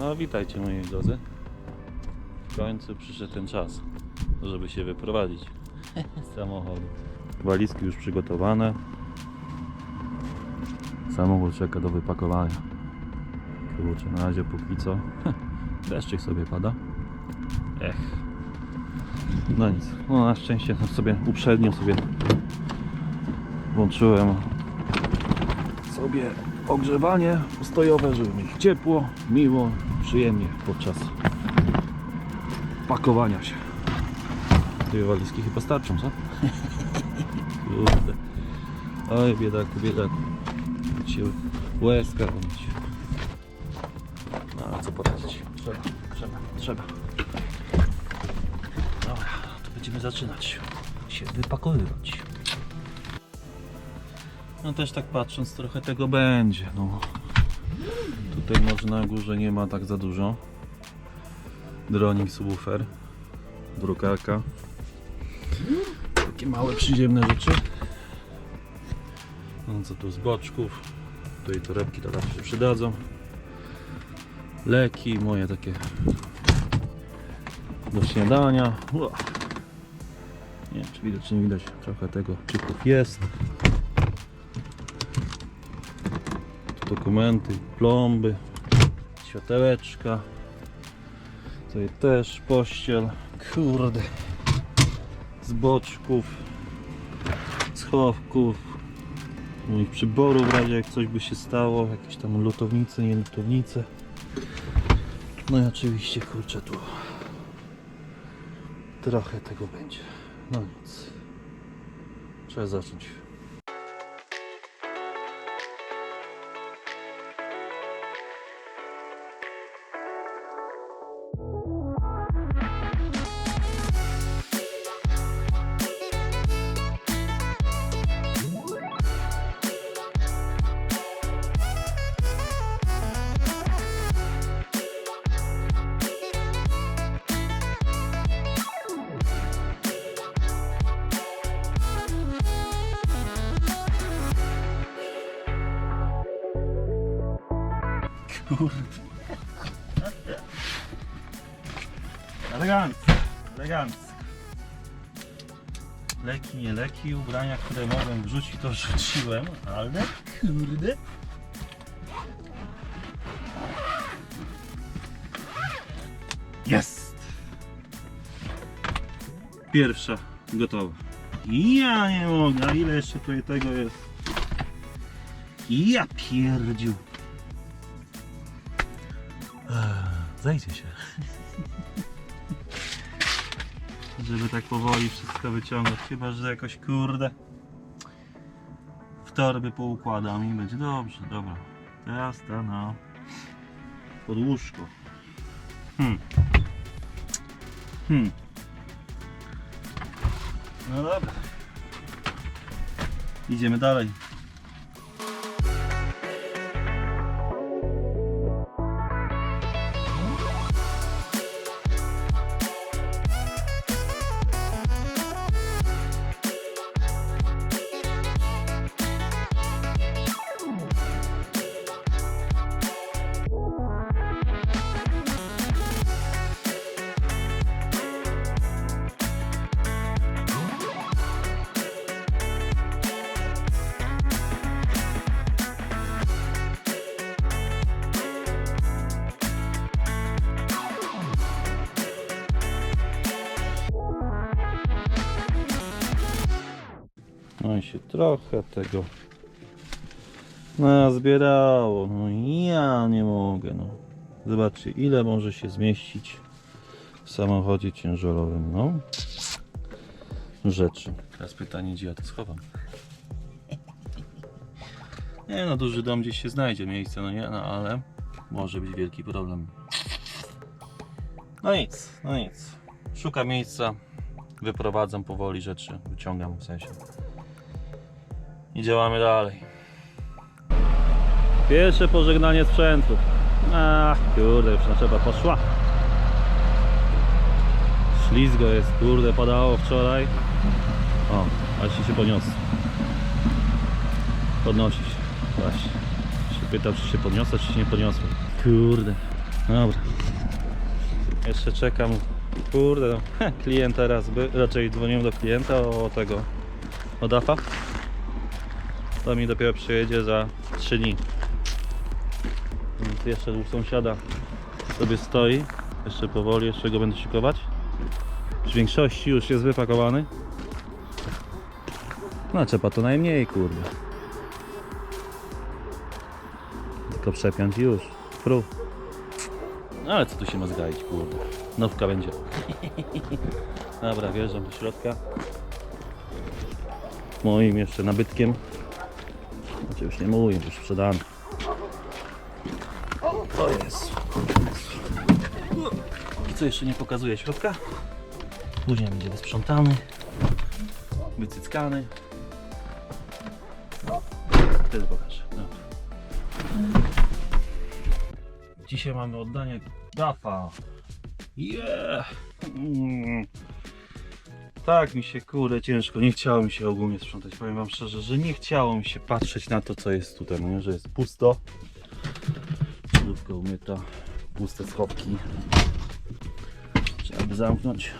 No witajcie moi drodzy. W końcu przyszedł ten czas, żeby się wyprowadzić z samochodu. Walizki już przygotowane. Samochód czeka do wypakowania. Kurczę, na razie póki co. Deszczyk sobie pada. Ech. No nic. No na szczęście sobie uprzednio sobie włączyłem sobie ogrzewanie postojowe, żeby mieć ciepło, miło, przyjemnie podczas pakowania się. Dwie walizki chyba starczą, co? Kurde. Oj, biedaku, biedaku. Się łezka robić. No, ale co poradzić? Trzeba, trzeba, trzeba. Dobra, to będziemy zaczynać się wypakowywać. No też tak patrząc trochę tego będzie, no. Tutaj może na górze nie ma tak za dużo. Droning subwoofer, drukarka. Takie małe przyziemne rzeczy. No co tu z boczków. Tutaj torebki to zawsze się przydadzą. Leki moje takie do śniadania. Nie czy widać, czy nie widać. Trochę tego czyków jest. Dokumenty, plomby, światełeczka. Tutaj też pościel. Kurde. Z boczków, schowków, moich przyborów w razie jak coś by się stało, jakieś tam lutownice, nie lutownice. No i oczywiście kurczę tu trochę tego będzie. No nic. Trzeba zacząć. Kurde. Elegancko, elegancko. Leki, nie leki, ubrania, które mogłem wrzucić, to wrzuciłem, ale kurde. Jest! Pierwsza gotowa. Ja nie mogę, a ile jeszcze tutaj tego jest? Ja pierdziu. Zajdzie się. Żeby tak powoli wszystko wyciągać. Chyba, że jakoś kurde w torby poukładam i będzie dobrze. Dobra. Teraz ta na pod łóżko. Hmm. Hmm. No dobra. Idziemy dalej. Trochę tego nazbierało. No ja nie mogę. No. Zobaczcie, ile może się zmieścić w samochodzie ciężarowym. No. Rzeczy. Teraz pytanie, gdzie ja to schowam. Nie no, duży dom gdzieś się znajdzie miejsce, no nie, no ale może być wielki problem. No nic, no nic. Szukam miejsca, wyprowadzam powoli rzeczy, wyciągam w sensie. I działamy dalej. Pierwsze pożegnanie sprzętu. Ach, kurde, już naczepa poszła. Ślizgo jest, kurde, padało wczoraj. O, aż się podniosło. Podnosi się, właśnie. Się pytał, czy się podniosło, czy się nie podniosło. Kurde. Dobra. Jeszcze czekam. Kurde, no. klienta raz by, raczej dzwoniłem do klienta o tego, o DAFA. To mi dopiero przyjedzie za 3 dni. Więc jeszcze u sąsiada sobie stoi. Jeszcze powoli, jeszcze go będę szykować. W większości już jest wypakowany. No trzeba to najmniej, kurde. Tylko przepiąć już. Prób. No ale co tu się ma zgaić, kurde. Nowka będzie. Dobra, wjeżdżam do środka. Moim jeszcze nabytkiem. Znaczy już nie mój, już sprzedany. O jest. I co jeszcze nie pokazuje środka? Później będzie wysprzątany, wycyckany. Wtedy pokażę. Dobra. Dzisiaj mamy oddanie DAFA. Yeah! Mm. Tak mi się kurde ciężko, nie chciało mi się ogólnie sprzątać. Powiem wam szczerze, że nie chciało mi się patrzeć na to co jest tutaj, no nie? że jest pusto. Lodówka umyta, puste schowki. Trzeba by zamknąć.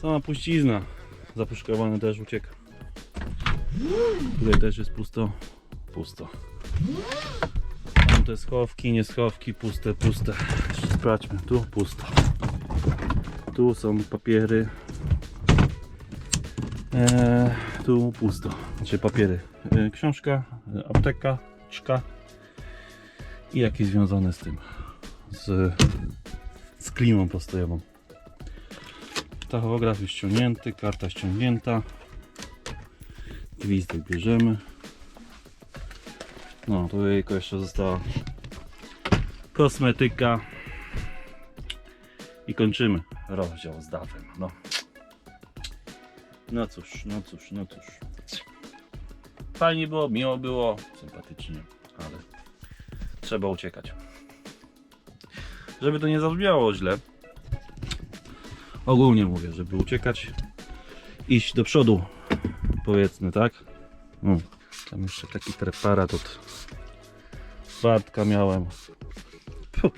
Sama puścizna. Zapuszkowany też ucieka. Tutaj też jest pusto. Pusto. Tam te schowki, nie schowki, puste, puste. Sprawdźmy, tu pusto. Tu są papiery. Eee, tu pusto. Znaczy papiery. E, książka, e, apteka, czka i jakieś związane z tym. Z, z klimą postojową. Tachograf już ściągnięty, karta ściągnięta. Gwizdek bierzemy. No, tu jejko jeszcze została kosmetyka. I kończymy rozdział z dawem. No. no cóż, no cóż, no cóż. Fajnie było, miło było, sympatycznie, ale trzeba uciekać. Żeby to nie zabrzmiało źle, ogólnie mówię, żeby uciekać, iść do przodu, powiedzmy, tak? No, tam jeszcze taki preparat od Bartka miałem. Puh.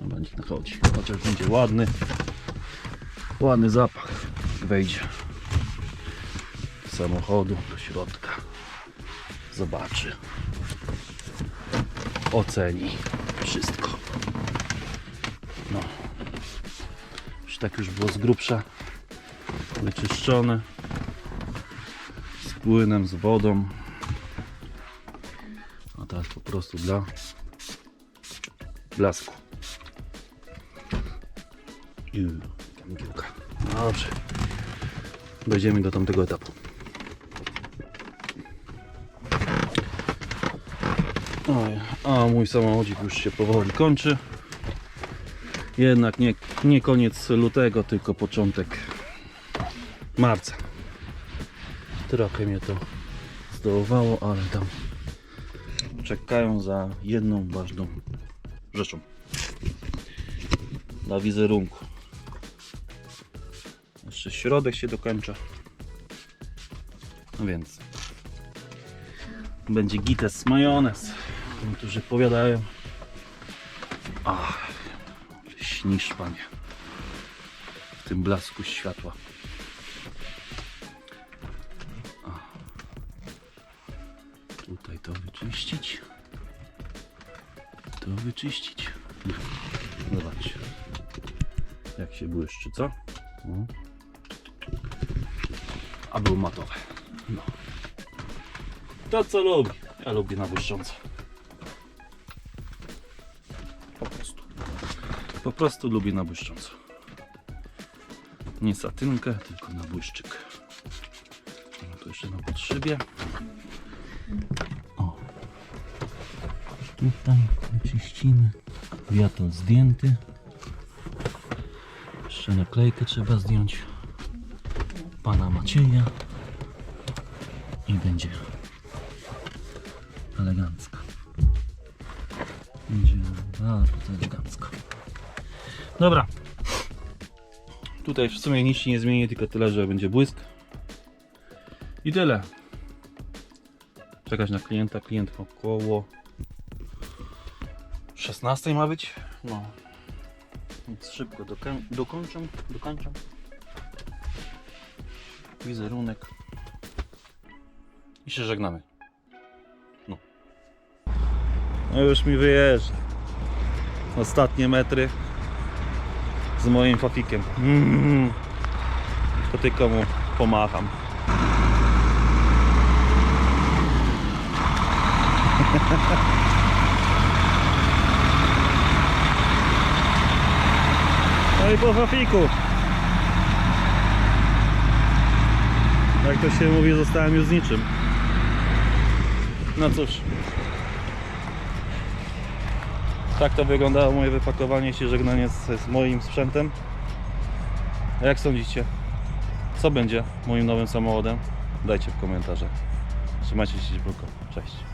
No będzie nachodzi, chociaż będzie ładny, ładny zapach wejdzie z samochodu do środka, zobaczy, oceni wszystko. No, już tak już było z grubsza wyczyszczone z płynem, z wodą. A teraz po prostu dla blasku. I tam. Dobrze. Dojdziemy do tamtego etapu. Oj, a mój samochodzik już się powoli kończy. Jednak nie, nie koniec lutego, tylko początek marca. Trochę mnie to zdołowało, ale tam czekają za jedną ważną rzeczą. Na wizerunku. Jeszcze środek się dokończa. No więc będzie gites majonez. Niektórzy powiadają. Ach, śnisz panie. W tym blasku światła. Ach. Tutaj to wyczyścić. To wyczyścić. Zobacz. Jak się błyszczy, co? No. A był matowe. No. To co lubi. Ja lubię na błyszcząco. Po prostu. Po prostu lubię na błyszcząco. Nie satynkę, tylko na błyszczyk. No to jeszcze na potrzebie. O. Tutaj wyczyścimy. Wiatr zdjęty. Jeszcze naklejkę trzeba zdjąć. Pana Macieja. I będzie elegancko. Będzie bardzo elegancko. Dobra. Tutaj w sumie nic się nie zmieni, tylko tyle, że będzie błysk. I tyle. Czekać na klienta, klient około 16 ma być? No. Więc szybko dokończę, dokończę. Wizerunek. I się żegnamy. No. No już mi wyjeżdża. Ostatnie metry z moim fafikiem. Mm. To tylko mu pomacham. No i po fafiku. Jak to się mówi, zostałem już z niczym. No cóż. Tak to wyglądało moje wypakowanie się, żegnanie z, z moim sprzętem. Jak sądzicie? Co będzie moim nowym samochodem? Dajcie w komentarzach. Trzymajcie się ciepłko. Cześć.